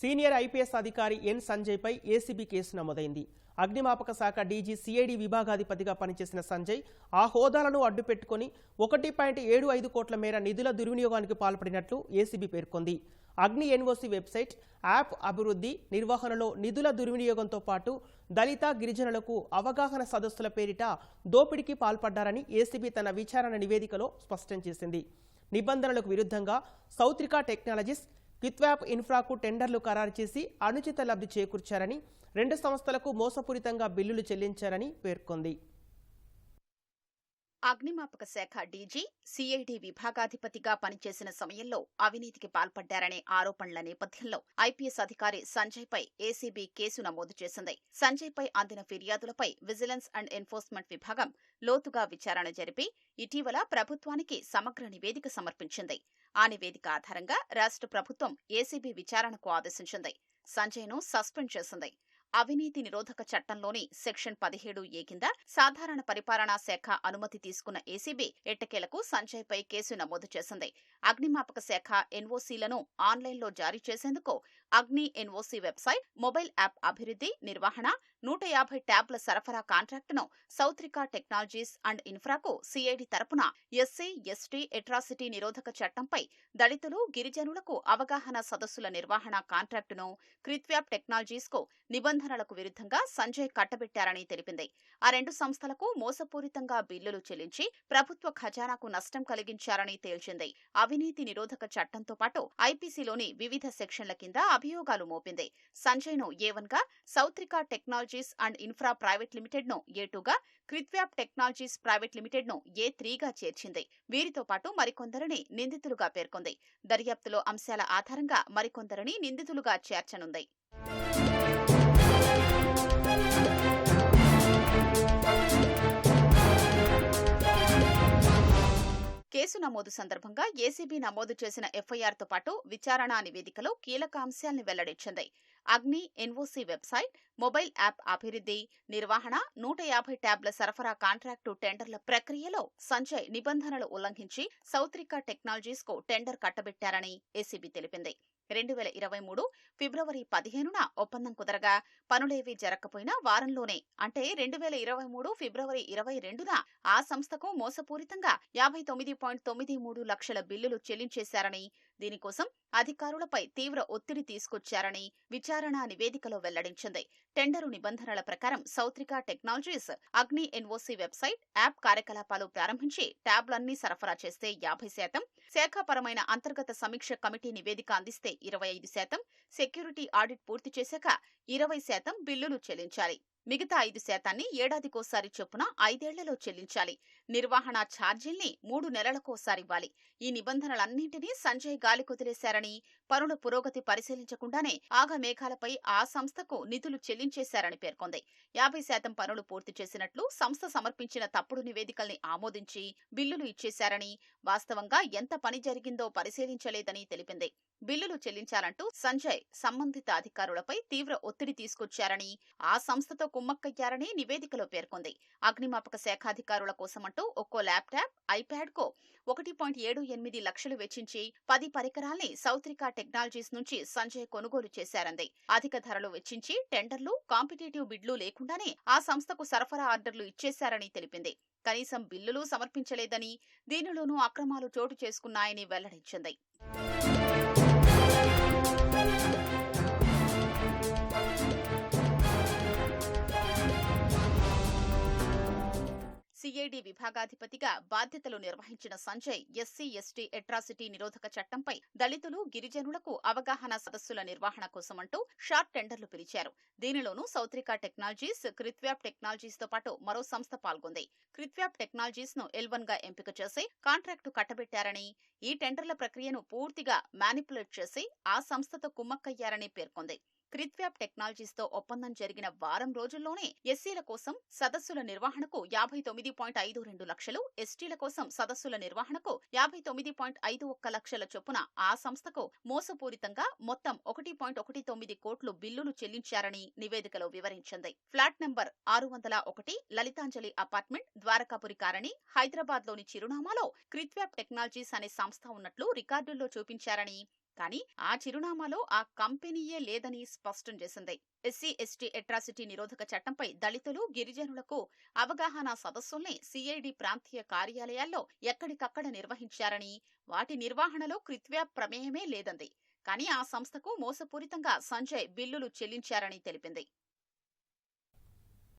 Senior IPS అధికారి ఎన్ సంజయ్పై ACB case నమోదైంది. అగ్నిమాపక శాఖ డీజీ సిఐడి విభాగాధిపతిగా పనిచేసిన సంజయ్ ఆ హోదాలను అడ్డుపెట్టుకుని ఒకటి పాయింట్ ఏడు ఐదు కోట్ల మేర నిధుల దుర్వినియోగానికి పాల్పడినట్లు ఏసీబీ పేర్కొంది. అగ్ని ఎన్ఓసి వెబ్సైట్ యాప్ అభివృద్ధి నిర్వహణలో నిధుల దుర్వినియోగంతో పాటు దళిత గిరిజనులకు అవగాహన సదస్సుల పేరిట దోపిడీకి పాల్పడ్డారని ఏసీబీ తన విచారణ నివేదికలో స్పష్టం చేసింది. నిబంధనలకు విరుద్ధంగా సౌత్రికా టెక్నాలజీస్ కిత్వాప్ ఇన్ఫ్రాకు టెండర్లు ఖరారు చేసి అనుచిత లబ్ధి చేకూర్చారని రెండు సంస్థలకు మోసపూరితంగా బిల్లులు చెల్లించారని పేర్కొంది. అగ్నిమాపక శాఖ డీజీ సిఐడి విభాగాధిపతిగా పనిచేసిన సమయంలో అవినీతికి పాల్పడ్డారనే ఆరోపణల నేపథ్యంలో ఐపీఎస్ అధికారి సంజయ్ పై ఏసీబీ కేసు నమోదు చేసింది. సంజయ్ పై అందిన ఫిర్యాదులపై విజిలెన్స్ అండ్ ఎన్ఫోర్స్మెంట్ విభాగం లోతుగా విచారణ జరిపి ఇటీవల ప్రభుత్వానికి సమగ్ర నివేదిక సమర్పించింది. ఆ నివేదిక ఆధారంగా రాష్ట్ర ప్రభుత్వం ఏసీబీ విచారణకు ఆదేశించింది. సంజయ్ను సస్పెండ్ చేసింది. అవినీతి నిరోధక చట్టంలోని సెక్షన్ పదిహేడు ఏ కింద సాధారణ పరిపాలనా శాఖ అనుమతి తీసుకున్న ఏసీబీ ఎట్టకేలకు సంజయ్పై కేసు నమోదు చేసింది. అగ్నిమాపక శాఖ ఎన్ఓసీలను ఆన్లైన్లో జారీ చేసేందుకు అగ్ని ఎన్ఓసీ వెబ్సైట్ మొబైల్ యాప్ అభివృద్ధి నిర్వహణ నూట యాభై ట్యాబ్ల సరఫరా కాంట్రాక్టును సౌత్రికా టెక్నాలజీస్ అండ్ ఇన్ఫ్రాకు సిఐడి తరపున ఎస్సీ ఎస్టీ ఎట్రాసిటీ నిరోధక చట్టంపై దళితులు గిరిజనులకు అవగాహన సదస్సుల నిర్వహణ కాంట్రాక్టును క్రిత్వ్యాప్ టెక్నాలజీస్కు నిబంధనలకు విరుద్ధంగా సంజయ్ కట్టబెట్టారని తెలిపింది. ఆ రెండు సంస్థలకు మోసపూరితంగా బిల్లులు చెల్లించి ప్రభుత్వ ఖజానాకు నష్టం కలిగించారని తేల్చింది. అవినీతి నిరోధక చట్టంతో పాటు ఐపీసీలోని వివిధ సెక్షన్ల కింద అభియోగాలు మోపింది. సంజయ్ను ఏవన్గా సౌత్రికా గా టెక్నాలజీస్ అండ్ ఇన్ఫ్రా ప్రైవేట్ లిమిటెడ్ను ఏ టూగా క్రిత్వ్యాప్ టెక్నాలజీస్ ప్రైవేట్ లిమిటెడ్ను ఏ త్రీగా చేర్చింది. వీరితో పాటు మరికొందరిని నిందితులుగా పేర్కొంది. దర్యాప్తులో అంశాల ఆధారంగా మరికొందరిని నిందితులుగా చేర్చనుంది. కేసు నమోదు సందర్భంగా ఏసీబీ నమోదు చేసిన ఎఫ్ఐఆర్తో పాటు విచారణా నివేదికలో కీలక అంశాల్ని వెల్లడించింది. అగ్ని ఎన్ఓసీ వెబ్సైట్ మొబైల్ యాప్ అభివృద్ధి నిర్వహణ నూట యాభై ట్యాబ్ల సరఫరా కాంట్రాక్టు టెండర్ల ప్రక్రియలో సంజయ్ నిబంధనలు ఉల్లంఘించి సౌత్రికా టెక్నాలజీస్కు టెండర్ కట్టబెట్టారని ఏసీబీ తెలిపింది. రెండు వేల ఇరవై మూడు ఫిబ్రవరి పదిహేనున ఒప్పందం కుదరగా పనులేవీ జరగకపోయినా వారంలోనే అంటే రెండు వేల ఇరవై మూడు ఫిబ్రవరి ఇరవై రెండున ఆ సంస్థకు మోసపూరితంగా యాభై తొమ్మిది పాయింట్ తొమ్మిది మూడు లక్షల బిల్లులు చెల్లించేశారని దీనికోసం అధికారులపై తీవ్ర ఒత్తిడి తీసుకొచ్చారని విచారణ నివేదికలో వెల్లడించింది. టెండరు నిబంధనల ప్రకారం సౌత్రికా టెక్నాలజీస్ అగ్ని ఎన్ఓసీ వెబ్సైట్ యాప్ కార్యకలాపాలు ప్రారంభించి ట్యాబ్లన్నీ సరఫరా చేస్తే యాభై శాతం శాఖాపరమైన అంతర్గత సమీక్ష కమిటీ నివేదిక అందిస్తే ఇరవై ఐదు శాతం సెక్యూరిటీ ఆడిట్ పూర్తి చేశాక ఇరవై శాతం బిల్లులు చెల్లించాలి. మిగతా ఐదు శాతాన్ని ఏడాదికోసారి చొప్పున ఐదేళ్ళలో చెల్లించాలి. నిర్వహణ ఛార్జీల్ని మూడు నెలలకోసారి ఇవ్వాలి. ఈ నిబంధనలన్నింటినీ సంజయ్ గాలి కుదిలేశారని పనుల పురోగతి పరిశీలించకుండానే ఆగ మేఘాలపై ఆ సంస్థకు నిధులు చెల్లించేశారని పేర్కొంది. యాభై శాతం పనులు పూర్తి చేసినట్లు సంస్థ సమర్పించిన తప్పుడు నివేదికల్ని ఆమోదించి బిల్లులు ఇచ్చేశారని వాస్తవంగా ఎంత పని జరిగిందో పరిశీలించలేదని తెలిపింది. బిల్లులు చెల్లించాలంటూ సంజయ్ సంబంధిత అధికారులపై తీవ్ర ఒత్తిడి తీసుకొచ్చారని ఆ సంస్థతో కుమ్మక్కయ్యారని నివేదికలో పేర్కొంది. అగ్నిమాపక శాఖాధికారుల కోసమంటూ ఒక్కో ల్యాప్టాప్ ఐప్యాడ్ కో ఒకటి పాయింట్ ఏడు ఎనిమిది లక్షలు వెచ్చించి పది పరికరాల్ని సౌత్రికా టెక్నాలజీస్ నుంచి సంజయ్ కొనుగోలు చేశారంది. అధిక ధరలు వెచ్చించి టెండర్లు కాంపిటేటివ్ బిడ్లు లేకుండానే ఆ సంస్థకు సరఫరా ఆర్డర్లు ఇచ్చేశారని తెలిపింది. కనీసం బిల్లులు సమర్పించలేదని దీనిలోనూ అక్రమాలు చోటు చేసుకున్నాయని వెల్లడించింది. Thank you. సిఐడి విభాగాధిపతిగా బాధ్యతలు నిర్వహించిన సంజయ్ ఎస్సీ ఎస్టీ అట్రాసిటీ నిరోధక చట్టంపై దళితులు గిరిజనులకు అవగాహన సదస్సుల నిర్వహణ కోసమంటూ షార్ట్ టెండర్లు పిలిచారు. దీనిలోనూ సౌత్రికా టెక్నాలజీస్ క్రిత్వ్యాప్ టెక్నాలజీస్తో పాటు మరో సంస్థ పాల్గొంది. క్రిత్వ్యాప్ టెక్నాలజీస్ను ఎల్వన్గా ఎంపిక చేసి కాంట్రాక్టు కట్టబెట్టారని ఈ టెండర్ల ప్రక్రియను పూర్తిగా మ్యానిపులేట్ చేసి ఆ సంస్థతో కుమ్మక్కయ్యారని పేర్కొంది. క్రిత్వ్యాప్ టెక్నాలజీస్తో ఒప్పందం జరిగిన వారం రోజుల్లోనే ఎస్సీల కోసం సదస్సుల నిర్వహణకు యాభై తొమ్మిది పాయింట్ ఐదు రెండు లక్షలు ఎస్టీల కోసం సదస్సుల నిర్వహణకు యాభై తొమ్మిది పాయింట్ ఐదు ఒక్క లక్షల చొప్పున ఆ సంస్థకు మోసపూరితంగా మొత్తం ఒకటి పాయింట్ ఒకటి తొమ్మిది కోట్లు బిల్లులు చెల్లించారని నివేదికలో వివరించింది. ఫ్లాట్ నంబర్ ఆరు వందల ఒకటి లలితాంజలి అపార్ట్మెంట్ ద్వారకాపురి కారణి హైదరాబాద్లోని చిరునామాలో క్రిత్వ్యాప్ టెక్నాలజీస్ అనే సంస్థ ఉన్నట్లు రికార్డుల్లో చూపించారని కానీ ఆ చిరునామాలో ఆ కంపెనీయే లేదని స్పష్టం చేసింది. ఎస్సీ ఎస్టీ అట్రాసిటీ నిరోధక చట్టంపై దళితులు గిరిజనులకు అవగాహన సదస్సుల్ని సిఐడి ప్రాంతీయ కార్యాలయాల్లో ఎక్కడికక్కడ నిర్వహించారని వాటి నిర్వహణలో కృత్వ్యా ప్రమేయమే లేదంది. కానీ ఆ సంస్థకు మోసపూరితంగా సంజయ్ బిల్లులు చెల్లించారని తెలిపింది.